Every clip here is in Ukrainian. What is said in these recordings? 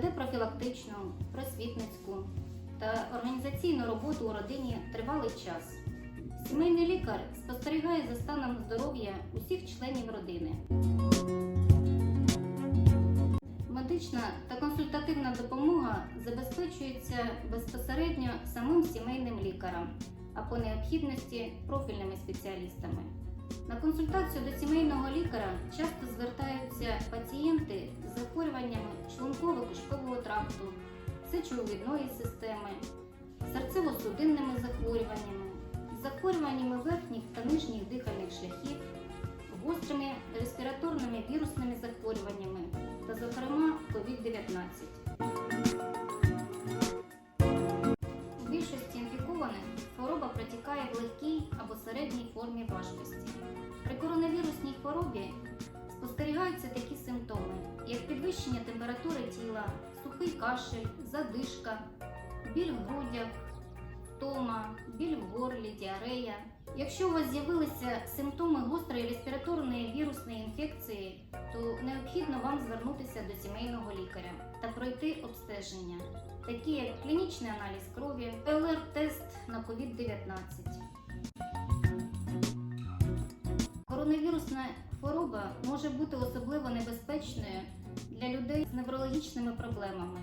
профілактичну, просвітницьку та організаційну роботу у родині тривалий час. Сімейний лікар спостерігає за станом здоров'я усіх членів родини. Медична та консультативна допомога забезпечується безпосередньо самим сімейним лікарем, а по необхідності профільними спеціалістами. На консультацію до сімейного лікаря часто звертаються пацієнти сечовидної системи, серцево-судинними захворюваннями, захворюваннями верхніх та нижніх дихальних шляхів, гострими респіраторними вірусними захворюваннями та, зокрема, COVID-19. У більшості інфікованих хвороба протікає в легкій або середній формі важкості. При коронавірусній хворобі спостерігаються такі симптоми, як підвищення температури тіла, сухий кашель, задишка, біль в грудях, втома, біль в горлі, діарея. Якщо у вас з'явилися симптоми гострої респіраторної вірусної інфекції, то необхідно вам звернутися до сімейного лікаря та пройти обстеження, такі як клінічний аналіз крові, ПЛР-тест на COVID-19. Коронавірусна хвороба може бути особливо небезпечною для людей з неврологічними проблемами,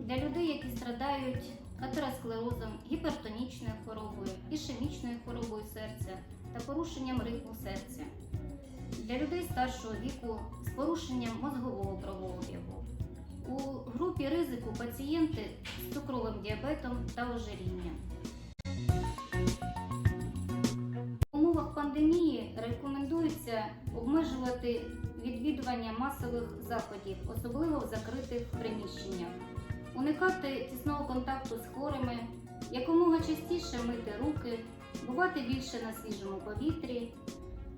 для людей, які страдають атеросклерозом, гіпертонічною хворобою, ішемічною хворобою серця та порушенням ритму серця, для людей старшого віку з порушенням мозгового кровообігу. У групі ризику пацієнти з цукровим діабетом та ожирінням. Рекомендується обмежувати відвідування масових заходів, особливо в закритих приміщеннях, уникати тісного контакту з хворими, якомога частіше мити руки, бувати більше на свіжому повітрі,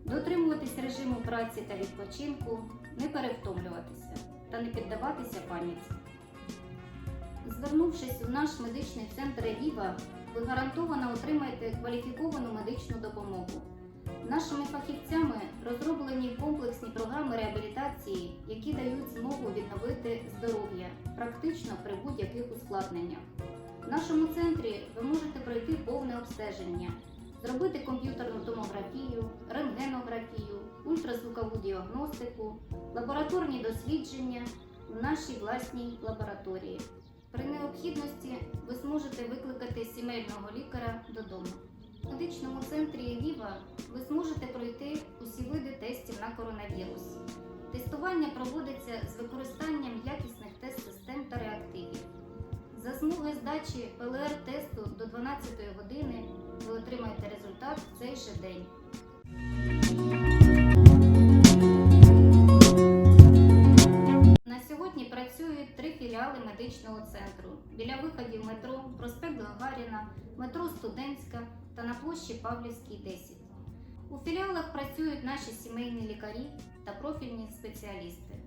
дотримуватись режиму праці та відпочинку, не перевтомлюватися та не піддаватися паніці. Звернувшись у наш медичний центр Віва, ви гарантовано отримаєте кваліфіковану медичну допомогу. Нашими фахівцями розроблені комплексні програми реабілітації, які дають змогу відновити здоров'я практично при будь-яких ускладненнях. В нашому центрі ви можете пройти повне обстеження, зробити комп'ютерну томографію, рентгенографію, ультразвукову діагностику, лабораторні дослідження в нашій власній лабораторії. При необхідності ви зможете викликати сімейного лікаря додому. В медичному центрі Віва ви зможете пройти усі види тестів на коронавірус. Тестування проводиться з використанням якісних тест-систем та реактивів. За змоги здачі ПЛР-тесту до 12 години ви отримаєте результат в цей же день. На сьогодні працюють три філіали медичного центру біля виходів метро, проспект Гагаріна, метро Студентська на площі Павлівській 10. У філіалах працюють наші сімейні лікарі та профільні спеціалісти.